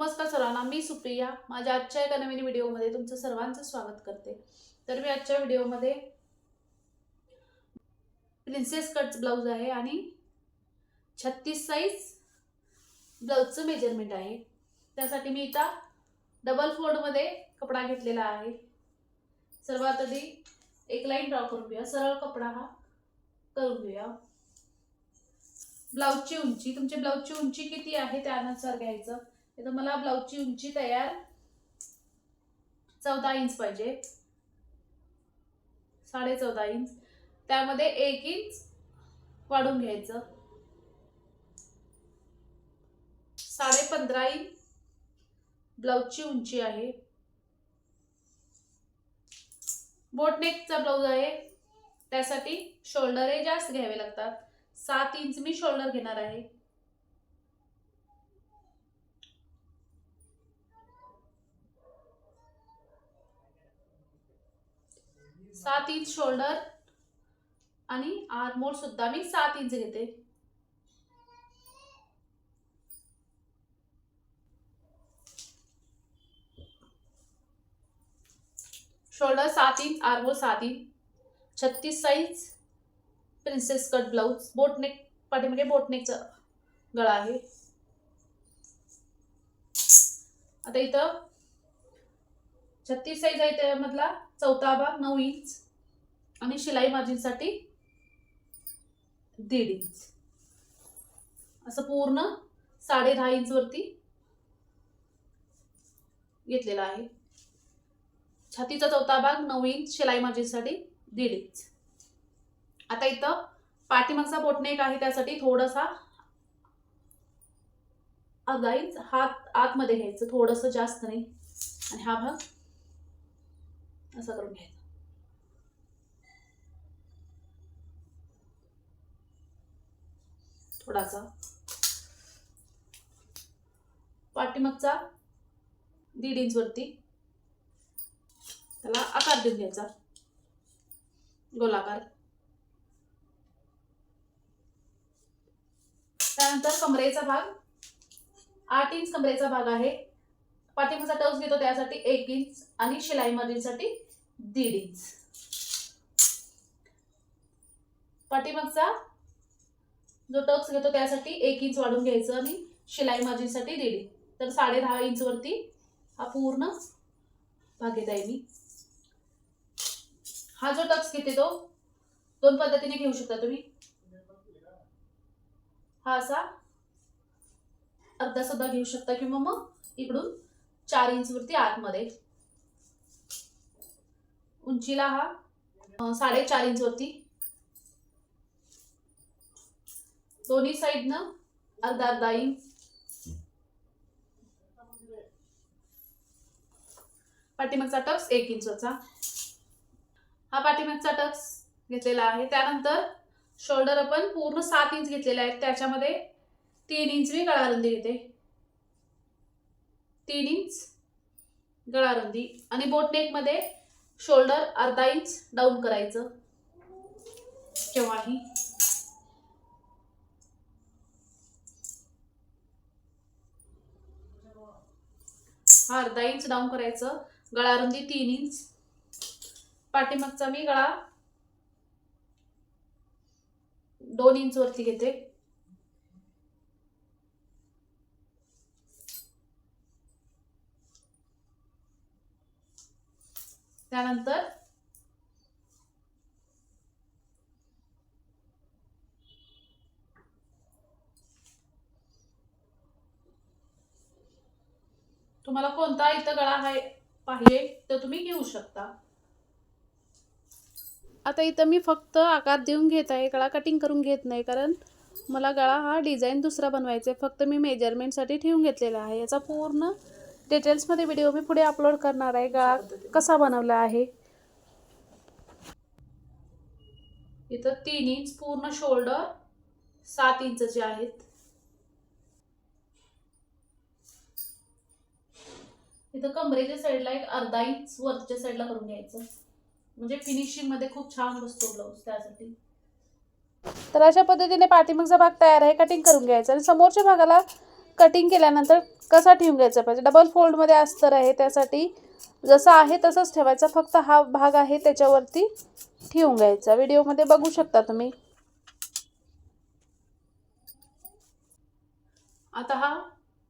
नमस्कार सर्वांना मी सुप्रिया. माझ्या आजच्या एका नवीन व्हिडिओमध्ये तुमचं सर्वांचं स्वागत करते. तर मी आजच्या व्हिडिओमध्ये प्रिन्सेस कट्स ब्लाऊज आहे आणि छत्तीस साईज ब्लाऊजचं मेजरमेंट आहे. त्यासाठी मी इथं डबल फोल्डमध्ये कपडा घेतलेला आहे. सर्वात आधी एक लाईन ड्रॉ करून घेऊया. सरळ कपडा हा करून घेऊया. ब्लाऊजची उंची तुमची ब्लाऊजची उंची किती आहे त्यानुसार घ्यायचं? तर मला ब्लाऊजची उंची तयार चौदा इंच पाहिजे. साडे चौदा इंच. त्यामध्ये एक इंच वाढून घ्यायचं. साडे पंधरा इंच ब्लाऊजची उंची आहे. बोटनेकचा ब्लाऊज आहे. त्यासाठी शोल्डर हे जास्त घ्यावे लागतात. सात इंच मी शोल्डर घेणार आहे. सात इंच शोल्डर आणि आरमोल सुद्धा. मी सात इंच घेते. शोल्डर सात इंच आरमोल सात इंच छत्तीस size princess cut blouse boat neck पाठीमागे बोटनेकचा गळा आहे. आता इथं छत्तीस साईज आहे त्यामधला. चौथा भाग नऊ इंच. आणि शिलाई मार्जिनसाठी दीड इंच. असं पूर्ण साडे दहा इंच वरती घेतलेला आहे. छातीचा चौथा भाग नऊ इंच. शिलाई मार्जिनसाठी दीड इंच. आता इथं पाठीमागचा बोटनेक आहे त्यासाठी थोडासा अर्धा इंच हात आतमध्ये घ्यायचं. थोडंसं जास्त नाही. आणि हा भाग असा करून घ्यायचा. थोडासा. पाठीमागचा दीड इंच वरती. त्याला आकार देऊन घ्यायचा. गोलाकार. त्यानंतर कमरेचा भाग. आठ इंच कमरेचा भाग आहे. पाठीमागचा टक्स घेतो त्यासाठी एक इंच आणि शिलाई मधीलसाठी दीड इंच पाठीमागचा जो टक्स घेतो त्यासाठी एक इंच वाढून घ्यायचं आणि शिलाई मार्जिनसाठी दीड इंच तर साडे दहा इंच वरती हा पूर्ण भाग घेत आहे मी. हा जो टक्स घेते तो दोन पद्धतीने घेऊ शकता तुम्ही. हा असा अर्धा सुद्धा घेऊ शकता किंवा मग इकडून चार इंच वरती आतमध्ये. उंचीला हा साडेचार इंच वरती. दोन्ही साईडनं अर्धा अर्धा इंच पाठीमागचा टक्स एक इंचचा हा पाठीमागचा टक्स घेतलेला आहे. त्यानंतर शोल्डर आपण पूर्ण सात इंच घेतलेले आहेत त्याच्यामध्ये तीन इंच मी गळारुंदी घेते. तीन इंच गळारुंदी आणि बोटनेकमध्ये शोल्डर अर्धा इंच डाऊन करायचं. केव्हाही. हा अर्धा इंच डाऊन करायचं. गळारुंदी तीन इंच पाठीमागचा मी गळा दोन इंच वरती घेते. त्यानंतर तुम्हाला कोणता इथं गळा आहे पाहिजे तर तुम्ही घेऊ शकता. आता इथं मी फक्त आकार देऊन घेत आहे गळा कटिंग करून घेत नाही कारण मला गळा हा डिझाईन दुसरा बनवायचा आहे. फक्त मी मेजरमेंटसाठी ठेवून घेतलेला आहे. याचा पूर्ण डिटेल्समध्ये व्हिडिओ मी पुढे अपलोड करणार आहे. गळा कसा बनवला आहे? इथं तीन इंच पूर्ण शोल्डर सात इंचचे आहेत. इथं कमरेच्या साईडला एक अर्धा इंच वरच्या साईडला करून घ्यायचं. म्हणजे फिनिशिंगमध्ये खूप छान बसतो ब्लाऊज त्यासाठी. तर अशा पद्धतीने पाठीमागचा भाग तयार आहे. कटिंग करून घ्यायचा. आणि समोरच्या भागाला कटिंग केल्यानंतर कसा ठेवून घ्यायचा पाहिजे? डबल फोल्डमध्ये अस्तर आहे त्यासाठी जसं आहे तसंच ठेवायचा. फक्त हा भाग आहे त्याच्यावरती ठेवून घ्यायचा. व्हिडिओमध्ये बघू शकता तुम्ही. आता हा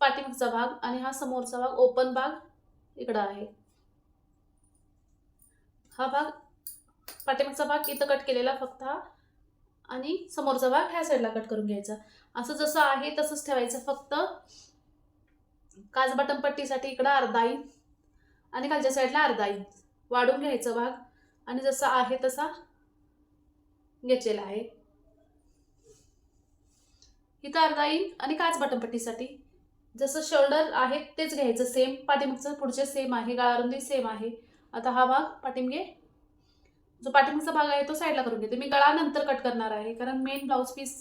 पाठीमागचा भाग आणि हा समोरचा भाग ओपन भाग इकडं आहे. हा भाग पाठीमागचा भाग इथं कट केलेला फक्त हा आणि समोरचा भाग ह्या साईडला कट करून घ्यायचा. असं जसं आहे तसंच ठेवायचं. फक्त काच बटन पट्टीसाठी इकडं अर्धा इंच आणि खालच्या साईडला अर्धा इंच वाढून घ्यायचं भाग. आणि जसं आहे तसा घेतलेला आहे. इथं अर्धा इंच आणि काच बटन पट्टीसाठी. जसं शोल्डर आहे तेच घ्यायचं. सेम पाठीमागचं पुढचे सेम आहे. गाळारुंदी सेम आहे. आता हा भाग पाठीमागे जो पाठीमागचा भाग आहे तो साईडला करून घेते. मी गळा नंतर कट करणार आहे कारण मेन ब्लाऊज पीस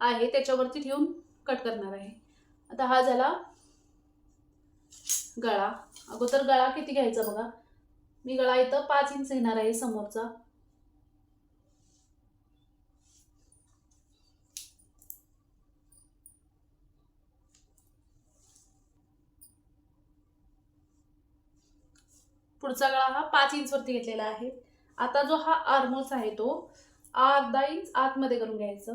आहे त्याच्यावरती ठेवून कट करणार आहे. आता हा झाला गळा. अगोदर गळा किती घ्यायचा बघा. मी गळा इथं पाच इंच घेणार आहे समोरचा. पुढचा गळा हा पाच इंच वरती घेतलेला आहे. आता जो हा आर्मोल्स आहे तो अर्धा इंच आतमध्ये करून घ्यायचं.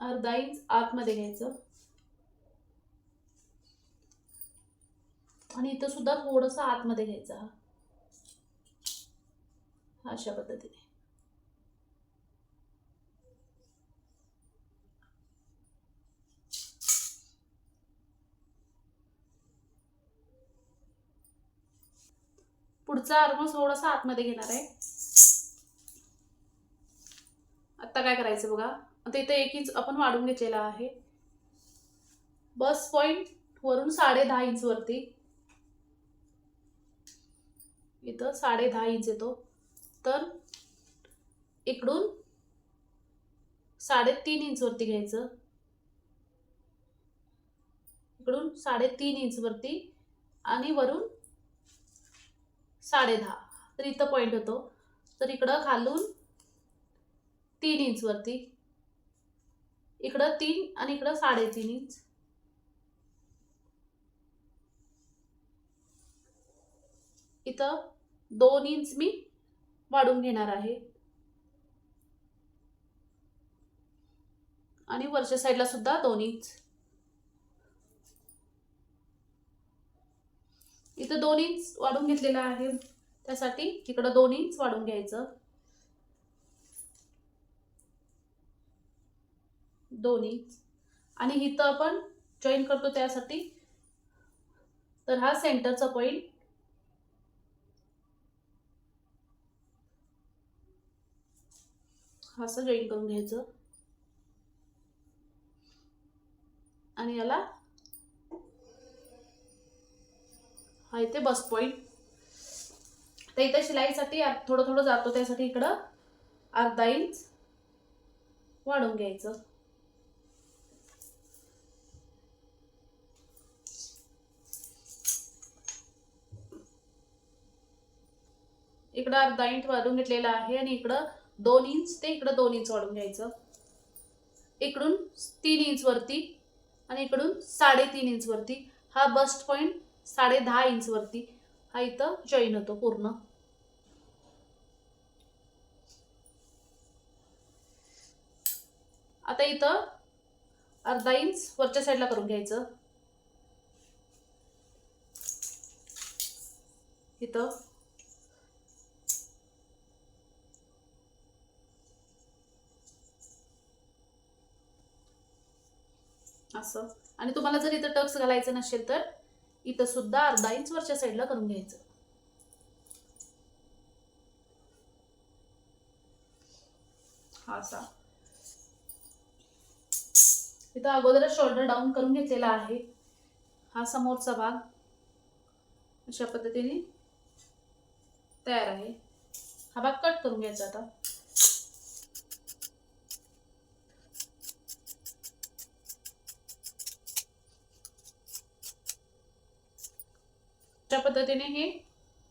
अर्धा इंच आतमध्ये घ्यायचं. आणि इथं सुद्धा थोडंसं आतमध्ये घ्यायचं हा. अशा पद्धतीने. पुढचा आर्मोस थोडासा आतमध्ये घेणार आहे. आता काय करायचं बघा. आता इथं एक इंच आपण वाढून घेतलेला आहे. बस पॉइंट वरून साडे दहा इंच वरती. इथं साडे दहा इंच येतो. तर इकडून साडेतीन इंच वरती घ्यायचं. इकडून साडेतीन इंच वरती आणि वरून साडे दहा तर इथं पॉईंट होतो. तर इकडं खालून तीन इंच वरती. इकडं तीन आणि इकडं साडेतीन इंच इथं दोन इंच मी वाढून घेणार आहे. आणि वरच्या साईडला सुद्धा दोन इंच इथं दोन इंच वाढून घेतलेलं आहे. त्यासाठी इकडं दोन इंच वाढून घ्यायचं. दोन इंच आणि इथं आपण जॉईन करतो त्यासाठी. तर हा सेंटरचा पॉइंट असं जॉईन करून घ्यायचं. आणि याला हा इथे बस पॉईंट तर इथे शिलाईसाठी थोडं थोडं जातो त्यासाठी इकडं अर्धा इंच वाढवून घ्यायचं. इकडं अर्धा इंच वाढवून घेतलेला आहे आणि इकडं दोन इंच ते इकडं दोन इंच वाढवून घ्यायचं. इकडून तीन इंच वरती आणि इकडून साडेतीन इंच वरती. हा बस्ट पॉईंट साडे दहा इंच वरती. हा इथं जॉईन होतो पूर्ण. आता इथं अर्धा इंच वरच्या साईडला करून घ्यायचं. इथं. असं. आणि तुम्हाला जर इथं टक्स घालायचं नसेल तर इथं सुद्धा अर्धा इंच वरच्या साईडला करून घ्यायचं. हा असा. इथं अगोदरच शोल्डर डाऊन करून घेतलेला आहे. हा समोरचा भाग अशा पद्धतीने तयार आहे. हा भाग कट करून घ्यायचा आता. अशा पद्धतीने हे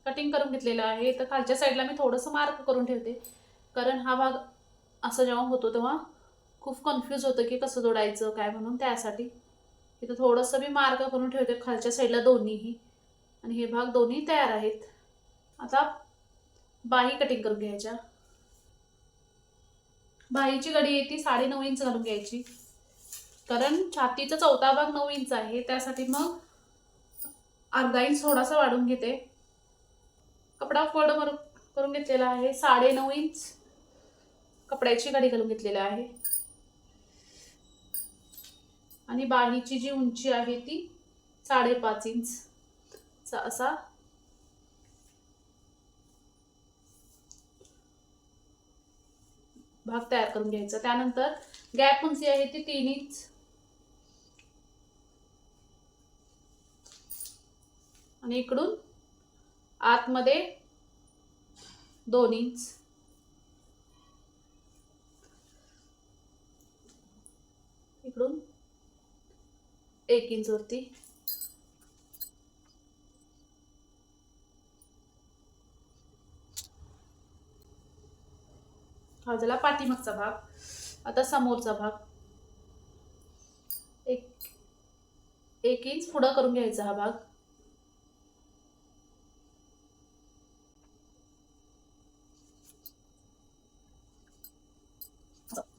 कटिंग करून घेतलेलं आहे तर खालच्या साईडला मी थोडंसं मार्क करून ठेवते. कारण हा भाग असं जेव्हा होतो तेव्हा खूप कन्फ्यूज होतं की कसं जोडायचं काय म्हणून त्यासाठी. इथं थोडंसं मी मार्क करून ठेवते खालच्या साईडला दोन्हीही. आणि हे भाग दोन्ही तयार आहेत. आता बाही कटिंग करून घ्यायच्या. बाहीची गडी आहे ती साडेनऊ इंच घालून घ्यायची. कारण छातीचा चौथा भाग नऊ इंच आहे त्यासाठी मग अर्धा इंच थोडासा वाढून घेते. कपडा फोल्ड करून करून घेतलेला आहे. साडे नऊ इंच कपड्याची गाडी घालून घेतलेली आहे. आणि बाहीची जी उंची आहे ती साडेपाच इंच चा असा भाग तयार करून घ्यायचा. त्यानंतर गॅप उंची आहे ती तीन इंच. आणि इकडून आतमध्ये दोन इंच. इकडून एक इंच वरती. हा झाला पाठीमागचा भाग. आता समोरचा भाग. एक एक इंच पुढं करून घ्यायचा हा भाग.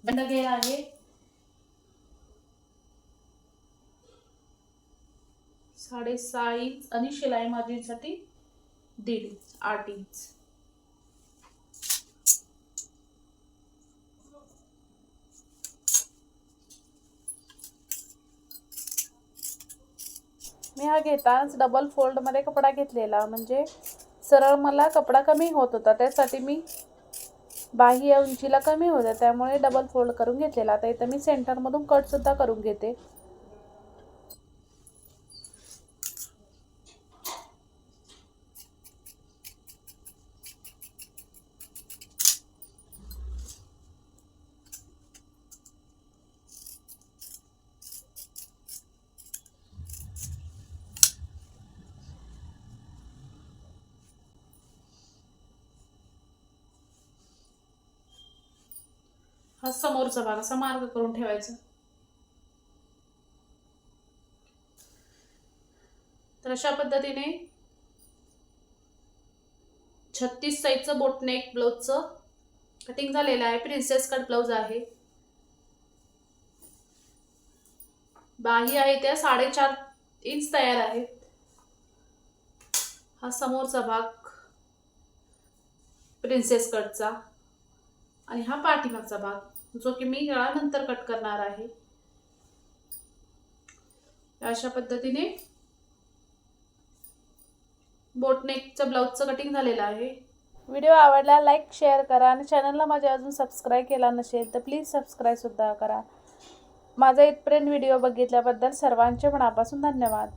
बंद केला आहे. साडेसहा इंच आणि शिलाई मार्जिनसाठी दीड इंच आठ इंच. मी हा घेताच डबल फोल्डमध्ये कपडा घेतलेला. म्हणजे सरळ मला कपडा कमी होत होता. त्यासाठी मी बाही या उंचीला कमी होत्या त्यामुळे डबल फोल्ड करून घेतलेला. आता इथं मी सेंटरमधून कटसुद्धा करून घेते. हा समोरचा भाग असा मार्ग करून ठेवायचा. तर अशा पद्धतीने छत्तीस साईजचं बोटनेक ब्लाऊजचं कटिंग झालेलं आहे. प्रिन्सेस कट ब्लाऊज आहे. बाही आहे त्या साडेचार इंच तयार आहेत हा समोरचा भाग प्रिन्सेस कटचा आणि हा पाठीमागचा भाग. जो की मी नंतर कट करणार आहे. अशा पद्धतीने बोटनेकचं ब्लाऊजचं कटिंग झालेलं आहे. व्हिडिओ आवडला लाईक शेअर करा आणि चॅनलला माझ्या अजून सबस्क्राईब केला नसेल तर प्लीज सबस्क्राईबसुद्धा करा. माझा इथपर्यंत व्हिडिओ बघितल्याबद्दल सर्वांचे मनापासून धन्यवाद.